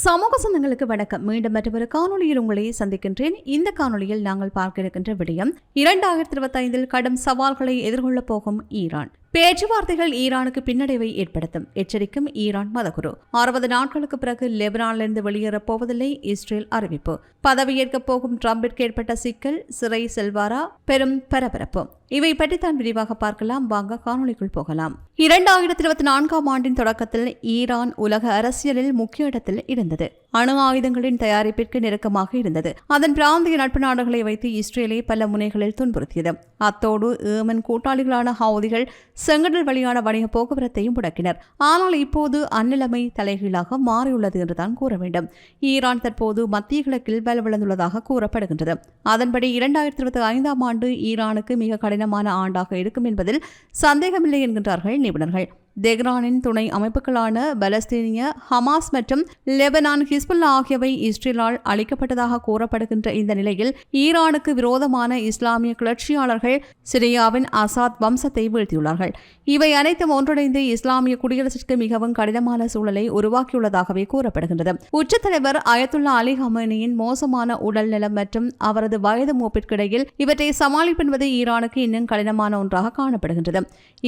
சமூக சொந்தங்களுக்கு வணக்கம். மீண்டும் மற்றொரு காணொளியில் உங்களை சந்திக்கின்றேன். இந்த காணொளியில் நாங்கள் பார்க்க இருக்கின்ற விடயம் இரண்டாயிரத்தி இருபத்தி ஐந்தில் கடும் சவால்களை எதிர்கொள்ளப் போகும் ஈரான். பேச்சுவார்த்தைகள் ஈரானுக்கு பின்னடைவை ஏற்படுத்தும். எச்சரிக்கும் ஈரான் மதகுரு. அறுபது நாட்களுக்கு பிறகு லெபனானிலிருந்து வெளியேறப் போவதில்லை இஸ்ரேல் அறிவிப்பு. பதவியேற்கப் போகும் ட்ரம்பிற்கு ஏற்பட்ட சிக்கல் சிறை செல்வாரா? பெரும் பரபரப்பு. இவை பற்றி தான் விரிவாக பார்க்கலாம். வாங்க காணொளிக்குள் போகலாம். இரண்டாயிரத்தி இருபத்தி நான்காம் ஆண்டின் தொடக்கத்தில் ஈரான் உலக அரசியலில் முக்கிய இடத்தில் இருந்தது. அணு ஆயுதங்களின் தயாரிப்பிற்கு நெருக்கமாக இருந்தது. அதன் பிராந்திய நட்பு நாடுகளை வைத்து இஸ்ரேலை பல முனைகளில் துன்புறுத்தியது. அத்தோடு ஏமன் கூட்டாளிகளான ஹவுதிகள் செங்கடல் வழியான வணிக போக்குவரத்தையும் முடக்கினர். ஆனால் இப்போது அந்நிலைமை தலைகீழாக மாறியுள்ளது என்றுதான் கூற வேண்டும். ஈரான் தற்போது மத்திய கிழக்கில் பலவிழந்துள்ளதாக கூறப்படுகின்றது. அதன்படி இரண்டாயிரத்தி இருபத்தி ஐந்தாம் ஆண்டு ஈரானுக்கு மிக கடினமான ஆண்டாக இருக்கும் என்பதில் சந்தேகமில்லை என்கின்றார்கள் நிபுணர்கள். தெஹ்ரானின் துணை அமைப்புகளான பலஸ்தீனிய ஹமாஸ் மற்றும் லெபனான் ஹிஸ்புல்லா ஆகியவை இஸ்ரேலால் அளிக்கப்பட்டதாக கூறப்படுகின்ற இந்த நிலையில் ஈரானுக்கு விரோதமான இஸ்லாமிய கிளர்ச்சியாளர்கள் சிரியாவின் அசாத் வம்சத்தை வீழ்த்தியுள்ளார்கள். இவை அனைத்தும் ஒன்றிணைந்து இஸ்லாமிய குடியரசிற்கு மிகவும் கடினமான சூழலை உருவாக்கியுள்ளதாகவே கூறப்படுகின்றது. உச்சத்தலைவர் அயத்துல்லா அலி ஹமேனியின் மோசமான உடல் நலம் மற்றும் அவரது வயது மூப்பிற்கிடையில் இவற்றை சமாளிப்பென்பது ஈரானுக்கு இன்னும் கடினமான ஒன்றாக காணப்படுகின்றது.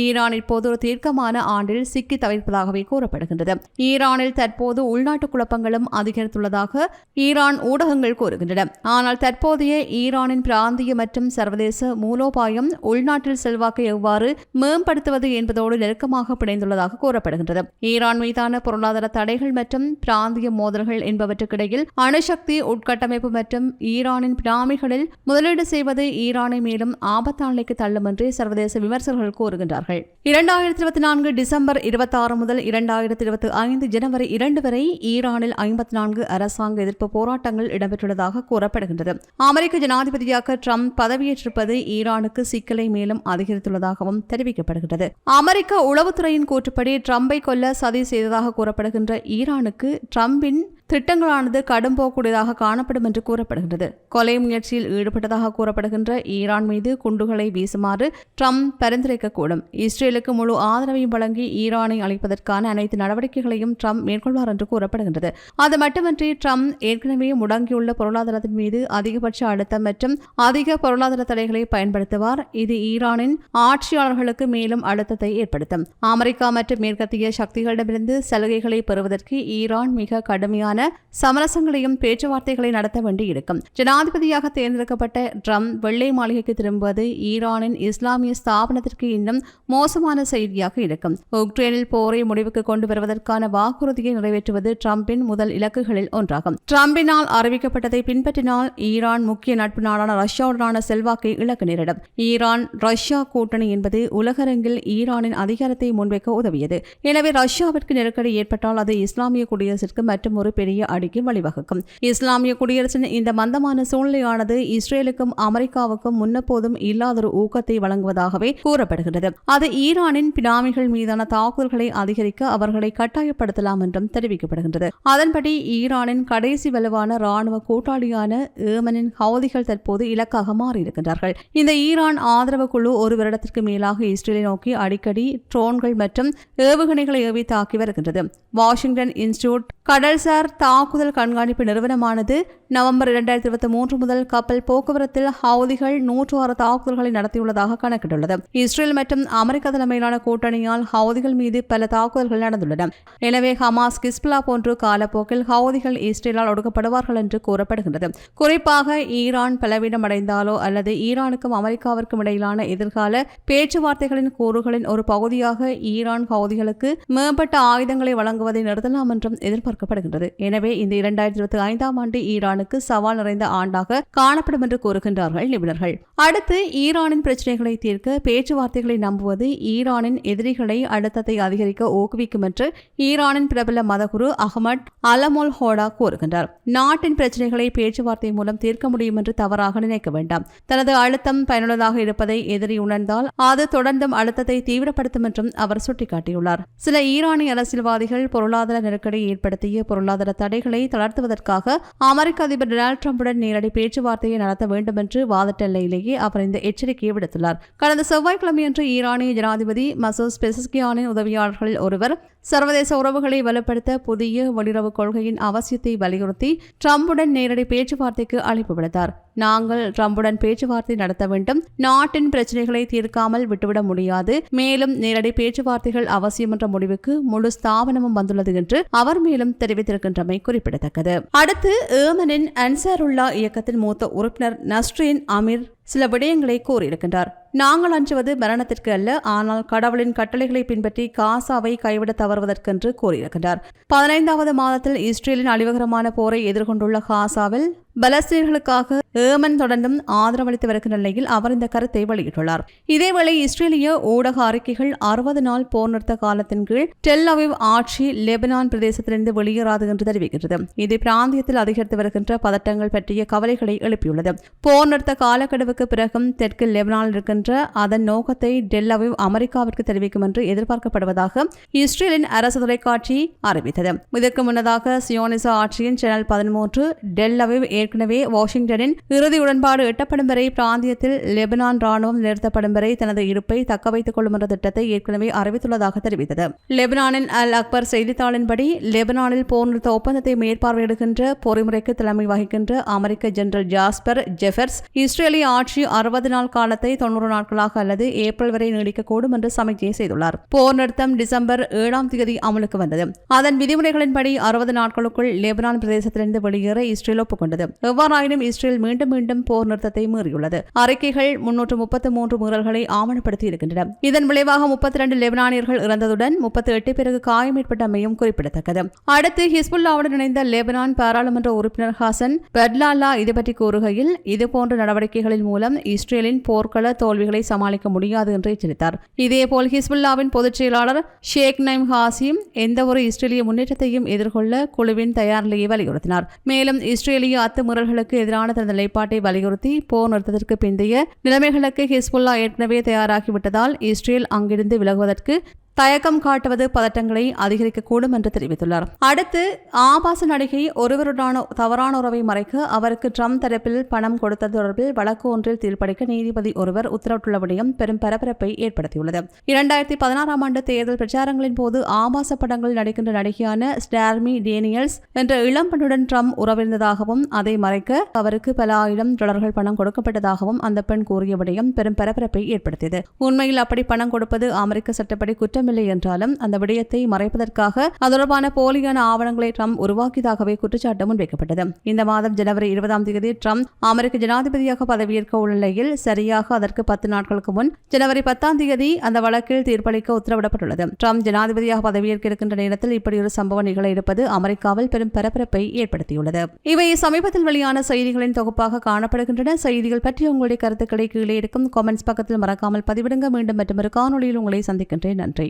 ஈரான் இப்போது ஒரு தீர்க்கமான ஆண்டில் சிக்கி தவிர்ப்பதாகவே கூறப்படுகின்றது. ஈரானில் தற்போது உள்நாட்டு குழப்பங்களும் அதிகரித்துள்ளதாக ஈரான் ஊடகங்கள் கூறுகின்றன. ஆனால் தற்போதைய ஈரானின் பிராந்திய மற்றும் சர்வதேச மூலோபாயம் உள்நாட்டில் செல்வாக்கை எவ்வாறு மேம்படுத்துவது என்பதோடு நெருக்கமாக பிணைந்துள்ளதாக கூறப்படுகின்றது. ஈரான் மீதான பொருளாதார தடைகள் மற்றும் பிராந்திய மோதல்கள் என்பவற்றுக்கிடையில் அணுசக்தி உட்கட்டமைப்பு மற்றும் ஈரானின் பிராமிகளில் முதலீடு செய்வது ஈரானை மேலும் ஆபத்தான நிலைக்கு தள்ளும் என்று சர்வதேச விமர்சகர்கள் கூறுகின்றார்கள். இரண்டாயிரத்தி இருபத்தி நான்கு டிசம்பர் இருபத்தி ஆறு முதல் இரண்டாயிரத்தி இருபத்தி ஐந்து ஜனவரி இரண்டு வரை ஈரானில் ஐம்பத்தி நான்கு அரசாங்க எதிர்ப்பு போராட்டங்கள் இடம்பெற்றுள்ளதாக கூறப்படுகின்றது. அமெரிக்க ஜனாதிபதியாக ட்ரம்ப் பதவியேற்றிருப்பது ஈரானுக்கு சிக்கலை மேலும் அதிகரித்துள்ளதாகவும் தெரிவிக்கப்படுகிறது அமெரிக்க உளவுத்துறையின் கூற்றுப்படி ட்ரம்பை கொல்ல சதி செய்ததாக கூறப்படுகின்ற ஈரானுக்கு ட்ரம்பின் திட்டங்களானது கடும் போகக்கூடியதாக காணப்படும் என்று கூறப்படுகின்றது. கொலை முயற்சியில் ஈடுபட்டதாக கூறப்படுகின்ற ஈரான் மீது குண்டுகளை வீசுமாறு ட்ரம்ப் பரிந்துரைக்கக்கூடும். இஸ்ரேலுக்கு முழு ஆதரவையும் வழங்கி ஈரானை அழைப்பதற்கான அனைத்து நடவடிக்கைகளையும் ட்ரம்ப் மேற்கொள்வார் என்று கூறப்படுகின்றது. அது மட்டுமின்றி ட்ரம்ப் ஏற்கனவே முடங்கியுள்ள பொருளாதாரத்தின் மீது அதிகபட்ச அழுத்தம் மற்றும் அதிக பொருளாதார தடைகளை பயன்படுத்துவார். இது ஈரானின் ஆட்சியாளர்களுக்கு மேலும் அழுத்தத்தை ஏற்படுத்தும். அமெரிக்கா மற்றும் மேற்கத்திய சக்திகளிடமிருந்து சலுகைகளை பெறுவதற்கு ஈரான் மிக கடுமையான சமரசங்களையும் பேச்சுவார்த்தைகளை நடத்த வேண்டியிருக்கும் ஜனாதிபதியாக தேர்ந்தெடுக்கப்பட்ட ட்ரம்ப் வெள்ளை மாளிகைக்கு திரும்புவது ஈரானின் இஸ்லாமிய ஸ்தாபனத்திற்கு இன்னும் மோசமான செய்தியாக இருக்கும். உக்ரைனில் போரை முடிவுக்கு கொண்டு வருவதற்கான வாக்குறுதியை நிறைவேற்றுவது ட்ரம்பின் முதல் இலக்குகளில் ஒன்றாகும். ட்ரம்பினால் அறிவிக்கப்பட்டதை பின்பற்றினால் ஈரான் முக்கிய நட்பு நாடான ரஷ்யாவுடனான செல்வாக்கை இழக்க நேரிடும். ஈரான் ரஷ்யா கூட்டணி என்பது உலகரங்கில் ஈரானின் அதிகாரத்தை முன்வைக்க உதவியது. எனவே ரஷ்யாவிற்கு நெருக்கடி ஏற்பட்டால் அது இஸ்லாமிய குடியரசிற்கு மற்றும் ஒரு பெரிய பெரிய அடிக்கு வழிவகுக்கும். இஸ்லாமிய குடியரசின் இந்த மந்தமான சூழ்நிலையானது இஸ்ரேலுக்கும் அமெரிக்காவுக்கும் முன்னப்போதும் இல்லாதொரு ஊக்கத்தை வழங்குவதாகவே கூறப்படுகிறது. அது ஈரானின் பினாமிகள் மீதான தாக்குதல்களை அதிகரிக்க அவர்களை கட்டாயப்படுத்தலாம் என்றும் தெரிவிக்கப்படுகின்றது. அதன்படி ஈரானின் கடைசி வலுவான ராணுவ கூட்டாளியான ஏமனின் ஹவுதிகள் தற்போது இலக்காக மாறியிருக்கின்றார்கள். இந்த ஈரான் ஆதரவு குழு ஒரு வருடத்திற்கு மேலாக இஸ்ரேலை நோக்கி அடிக்கடி ட்ரோன்கள் மற்றும் ஏவுகணைகளை ஏவி தாக்கி வருகின்றது. வாஷிங்டன் இன்ஸ்டிடியூட் கடல்சார் தாக்குதல் கண்காணிப்பு நிறுவனமானது நவம்பர் இரண்டாயிரத்தி இருபத்தி மூன்று முதல் கப்பல் போக்குவரத்தில் ஹவுதிகள் நூற்று ஆறு தாக்குதல்களை நடத்தியுள்ளதாக கணக்கிட்டுள்ளது. இஸ்ரேல் மற்றும் அமெரிக்க தலைமையிலான கூட்டணியால் ஹவுதிகள் மீது பல தாக்குதல்கள் நடந்துள்ளன. எனவே ஹமாஸ் கிஸ்பிலா போன்று காலப்போக்கில் ஹவுதிகள் இஸ்ரேலால் ஒடுக்கப்படுவார்கள் என்று கூறப்படுகின்றது. குறிப்பாக ஈரான் பலவீனமடைந்தாலோ அல்லது ஈரானுக்கும் அமெரிக்காவிற்கும் இடையிலான எதிர்கால பேச்சுவார்த்தைகளின் கூறுகளின் ஒரு பகுதியாக ஈரான் ஹவுதிகளுக்கு மேம்பட்ட ஆயுதங்களை வழங்குவதை நிறுத்தலாம் என்றும் எதிர்பார்க்கப்படுகின்றது எனவே இந்த இரண்டாயிரத்தி இருபத்தி ஐந்தாம் ஆண்டு ஈரானுக்கு சவால் நிறைந்த ஆண்டாக காணப்படும் என்று கூறுகின்றார்கள் நிபுணர்கள். அடுத்து ஈரானின் பிரச்சனைகளை தீர்க்க பேச்சுவார்த்தைகளை நம்புவது ஈரானின் எதிரிகளை அழுத்தத்தை அதிகரிக்க ஊக்குவிக்கும் என்று ஈரானின் பிரபல மதகுரு அகமட் அலமோல் ஹோடா கூறுகின்றார். நாட்டின் பிரச்சனைகளை பேச்சுவார்த்தை மூலம் தீர்க்க முடியும் என்று தவறாக நினைக்க வேண்டாம். தனது அழுத்தம் பயனுள்ளதாக இருப்பதை எதிரி உணர்ந்தால் அது தொடர்ந்தும் அழுத்தத்தை தீவிரப்படுத்தும் என்றும் அவர் சுட்டிக்காட்டியுள்ளார். சில ஈரானிய அரசியல்வாதிகள் பொருளாதார நெருக்கடியை புதிய பொருளாதார தடைகளை தளர்த்துவதற்காக அமெரிக்க அதிபர் டொனால்டு டிரம்புடன் நேரடி பேச்சுவார்த்தையை நடத்த வேண்டும் என்று வாதிட்ட நிலையிலேயே அவர் இந்த எச்சரிக்கையை விடுத்துள்ளார். கடந்த செவ்வாய்க்கிழமையன்று ஈரானிய ஜனாதிபதி மசூஸ் பெசஸ்கியானின் உதவியாளர்களில் ஒருவர் சர்வதேச உறவுகளை வலுப்படுத்த புதிய வெளியுறவு கொள்கையின் அவசியத்தை வலியுறுத்தி ட்ரம்புடன் நேரடி பேச்சுவார்த்தைக்கு அழைப்பு விடுத்தார். நாங்கள் ட்ரம்புடன் பேச்சுவார்த்தை நடத்த வேண்டும். நாட்டின் பிரச்சனைகளை தீர்க்காமல் விட்டுவிட முடியாது. மேலும் நேரடி பேச்சுவார்த்தைகள் அவசியம் என்ற முடிவுக்கு முழு ஸ்தாபனமும் வந்துள்ளது என்று அவர் மேலும் தெரிவித்திருக்கின்றமை குறிப்பிடத்தக்கது. அடுத்து ஏமனின் அன்சாருல்லா இயக்கத்தின் மூத்த உறுப்பினர் நஸ்ரீன் அமீர் சில விடயங்களை கூறியிருக்கின்றார். நாங்கள் அஞ்சுவது மரணத்திற்கு அல்ல ஆனால் கடவுளின் கட்டளைகளை பின்பற்றி காசாவை கைவிட தவறுவதற்கென்று கூறியிருக்கின்றார். பதினைந்தாவது மாதத்தில் இஸ்ரேலின் அழிவுகரமான போரை எதிர்கொண்டுள்ள காசாவில் பலஸ்தீனர்களுக்காக ஏமன் தொடர்ந்தும் ஆதரவளித்து வருகின்ற நிலையில் அவர் இந்த கருத்தை வெளியிட்டுள்ளார். இதேவேளை இஸ்ரேலிய ஊடக அறிக்கைகள் அறுபது நாள் போர் நிறுத்த காலத்தின் கீழ் டெல் அவிவ் ஆட்சி லெபனான் பிரதேசத்திலிருந்து வெளியேறாது என்று தெரிவிக்கிறது இது பிராந்தியத்தில் அதிகரித்து வருகின்ற பதட்டங்கள் பற்றிய கவலைகளை எழுப்பியுள்ளது. போர் நிறுத்த காலக்கெடுவுக்கு பிறகும் தெற்கு லெபனானில் இருக்கின்ற அதன் நோக்கத்தை டெல் அவிவ் அமெரிக்காவிற்கு தெரிவிக்கும் என்று எதிர்பார்க்கப்படுவதாக இஸ்ரேலின் அரசு தொலைக்காட்சி அறிவித்தது. இதற்கு முன்னதாக சியோனிச ஆட்சியின் சேனல் பதிமூன்று டெல் அவிவ் ஏற்கனவே வாஷிங்டனின் இறுதி உடன்பாடு எட்டப்படும் வரை பிராந்தியத்தில் லெபனான் ராணுவம் நிறுத்தப்படும் வரை தனது இருப்பை தக்க வைத்துக் கொள்ளும் என்ற திட்டத்தை ஏற்கனவே அறிவித்துள்ளதாக தெரிவித்தது. லெபனானின் அல் அக்பர் செய்தித்தாளின்படி லெபனானில் போர் நிறுத்த ஒப்பந்தத்தை மேற்பார்வையிடுகின்ற பொறிமுறைக்கு தலைமை வகிக்கின்ற அமெரிக்க ஜெனரல் ஜாஸ்பர் ஜெஃபர்ஸ் இஸ்ரேலிய ஆட்சி அறுபது நாள் காலத்தை தொன்னூறு நாட்களாக அல்லது ஏப்ரல் வரை நீடிக்கக்கூடும் என்று சமிக்ஞை செய்துள்ளார். போர் நிறுத்தம் டிசம்பர் ஏழாம் தேதி அமலுக்கு வந்தது. அதன் விதிமுறைகளின்படி அறுபது நாட்களுக்குள் லெபனான் பிரதேசத்திலிருந்து வெளியேற இஸ்ரேல் ஒப்புக்கொண்டது. எவ்வாறாயினும் இஸ்ரேல் மீண்டும் மீண்டும் போர் நிறுத்தத்தை மீறியுள்ளது. அறிக்கைகள் முன்னூற்று முப்பத்தி மூன்று மீறல்களை ஆவணப்படுத்தி இருக்கின்றன. இதன் விளைவாக முப்பத்தி இரண்டு லெபனானியர்கள் இறந்ததுடன் முப்பத்தி எட்டு பேருக்கு காயம் ஏற்பட்டமையும் குறிப்பிடத்தக்கது. அடுத்து ஹிஸ்புல்லாவுடன் இணைந்த லெபனான் பாராளுமன்ற உறுப்பினர் ஹாசன் பெட்லாலா இது பற்றி கூறுகையில் இதுபோன்ற நடவடிக்கைகளின் மூலம் இஸ்ரேலின் போர்க்கள தோல்விகளை சமாளிக்க முடியாது என்று எச்சரித்தார். இதேபோல் ஹிஸ்புல்லாவின் பொதுச் செயலாளர் ஷேக் நைம் ஹாசிம் எந்தவொரு இஸ்ரேலிய முன்னேற்றத்தையும் எதிர்கொள்ள குழுவின் தயார் நிலையை வலியுறுத்தினார். மேலும் இஸ்ரேலிய அத்துமீறல்களுக்கு எதிரான தனது நிலைப்பாட்டை வலியுறுத்தி போர் நிறுத்தத்திற்கு பிந்தைய நிலைமைகளுக்கு ஹிஸ்புல்லா ஏற்கனவே தயாராகிவிட்டதால் இஸ்ரேல் அங்கிருந்து விலகுவதற்கு தயக்கம் காட்டுவது பதட்டங்களை அதிகரிக்கக்கூடும் என்று தெரிவித்துள்ளார். அடுத்து ஆபாச நடிகை ஒருவருடான தவறான உறவை மறைக்க அவருக்கு ட்ரம்ப் தரப்பில் பணம் கொடுத்தது தொடர்பில் வழக்கு ஒன்றில் தீர்ப்பளிக்க நீதிபதி ஒருவர் உத்தரவிட்டுள்ள விடயம் பெரும் பரபரப்பை ஏற்படுத்தியுள்ளது. இரண்டாயிரத்தி பதினாறாம் ஆண்டு தேர்தல் பிரச்சாரங்களின் போது ஆபாச படங்களில் நடிக்கின்ற நடிகையான ஸ்டார்மி டேனியல்ஸ் என்ற இளம் பெண்ணுடன் ட்ரம்ப் உறவிருந்ததாகவும் அதை மறைக்க அவருக்கு பல ஆயிரம் டாலர்கள் பணம் கொடுக்கப்பட்டதாகவும் அந்த பெண் கூறிய விடயம் பெரும் பரபரப்பை ஏற்படுத்தியது. உண்மையில் அப்படி பணம் கொடுப்பது அமெரிக்க சட்டப்படி குற்றம் குற்றமில்லை என்றாலும் அந்த விடயத்தை மறைப்பதற்காக அது தொடர்பான போலியான ஆவணங்களை ட்ரம்ப் உருவாக்கியதாகவே குற்றச்சாட்டு முன்வைக்கப்பட்டது. இந்த மாதம் ஜனவரி இருபதாம் தேதி ட்ரம்ப் அமெரிக்க ஜனாதிபதியாக பதவியேற்க உள்ள நிலையில் சரியாக அதற்கு பத்து நாட்களுக்கு முன் ஜனவரி பத்தாம் தேதி அந்த வழக்கில் தீர்ப்பளிக்க உத்தரவிடப்பட்டுள்ளது. ட்ரம்ப் ஜனாதிபதியாக பதவியேற்க இருக்கின்ற நேரத்தில் இப்படி ஒரு சம்பவம் நிகழ இருப்பது அமெரிக்காவில் பெரும் பரபரப்பை ஏற்படுத்தியுள்ளது. இவை சமீபத்தில் வெளியான செய்திகளின் தொகுப்பாக காணப்படுகின்றன. செய்திகள் பற்றி உங்களுடைய கருத்துக்களை கீழே இருக்கும் காமெண்ட்ஸ் பக்கத்தில் மறக்காமல் பதிவிடுங்க. மீண்டும் மற்றொரு காணொலியில் உங்களை சந்திக்கின்றேன். நன்றி.